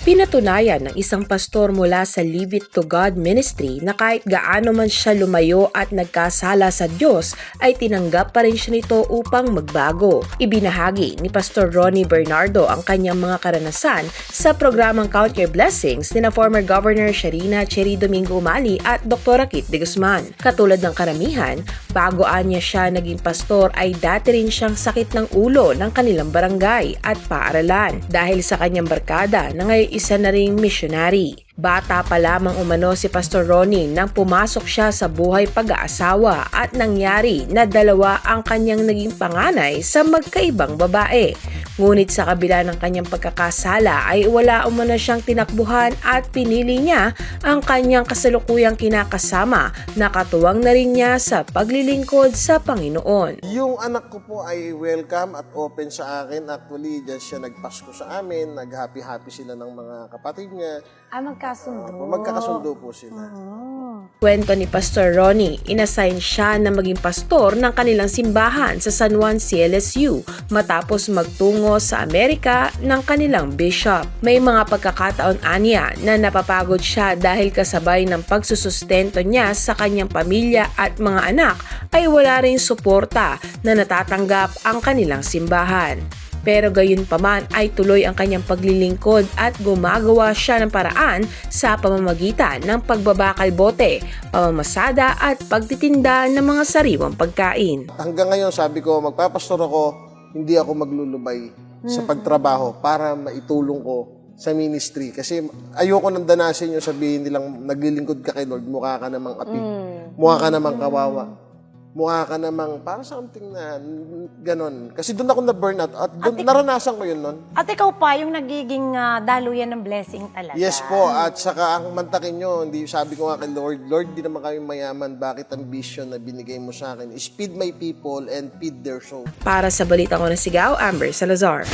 Pinatunayan ng isang pastor mula sa Leave It to God ministry na kahit gaano man siya lumayo at nagkasala sa Diyos ay tinanggap pa rin siya nito upang magbago. Ibinahagi ni Pastor Ronnie Bernardo ang kanyang mga karanasan sa programang Count Your Blessings ni na former Governor Sharina Cherry Domingo Umali at Dr. Kit de Guzman. Katulad ng karamihan, bago anya siya naging pastor ay dati rin siyang sakit ng ulo ng kanilang barangay at paaralan dahil sa kanyang barkada na ngayon isa na ring missionary. Bata pa lamang umano si Pastor Ronnie nang pumasok siya sa buhay pag-aasawa at nangyari na dalawa ang kanyang naging panganay sa magkaibang babae. Ngunit sa kabila ng kanyang pagkakasala ay wala umano siyang tinakbuhan at pinili niya ang kanyang kasalukuyang kinakasama na katuwang na rin niya sa paglilingkod sa Panginoon. Yung anak ko po ay welcome at open sa akin. Actually, dyan siya nagpasko sa amin. Nag-happy-happy sila ng mga kapatid niya. Ah, magkasundo. Opo, magkakasundo po sila. Kwento ni Pastor Ronnie, inassign siya na maging pastor ng kanilang simbahan sa San Juan CLSU matapos magtungo sa Amerika ng kanilang bishop. May mga pagkakataon anya na napapagod siya dahil kasabay ng pagsusustento niya sa kanyang pamilya at mga anak ay wala rin suporta na natatanggap ang kanilang simbahan. Pero gayon pa man ay tuloy ang kanyang paglilingkod at gumagawa siya ng paraan sa pamamagitan ng pagbabakal bote, pamamasada at pagtitinda ng mga sariwang pagkain. Hanggang ngayon, sabi ko, magpapastor ako, hindi ako maglulubay sa pagtrabaho para maitulong ko sa ministry. Kasi ayoko nang danasin yung sabihin nilang naglilingkod ka kay Lord, mukha ka namang api. Mukha ka namang kawawa. Mukha ka namang para something na ganon. Kasi doon ako na-burnout at doon, naranasan ko yun nun. At ikaw pa, yung nagiging ah, daluyan ng blessing talaga. Yes po, at saka ang mantakin nyo, hindi sabi ko nga kay Lord, Lord, di naman kami mayaman, bakit ang vision na binigay mo sa akin is feed my people and feed their soul. Para sa Balita Ko na Sigaw, Amber Salazar.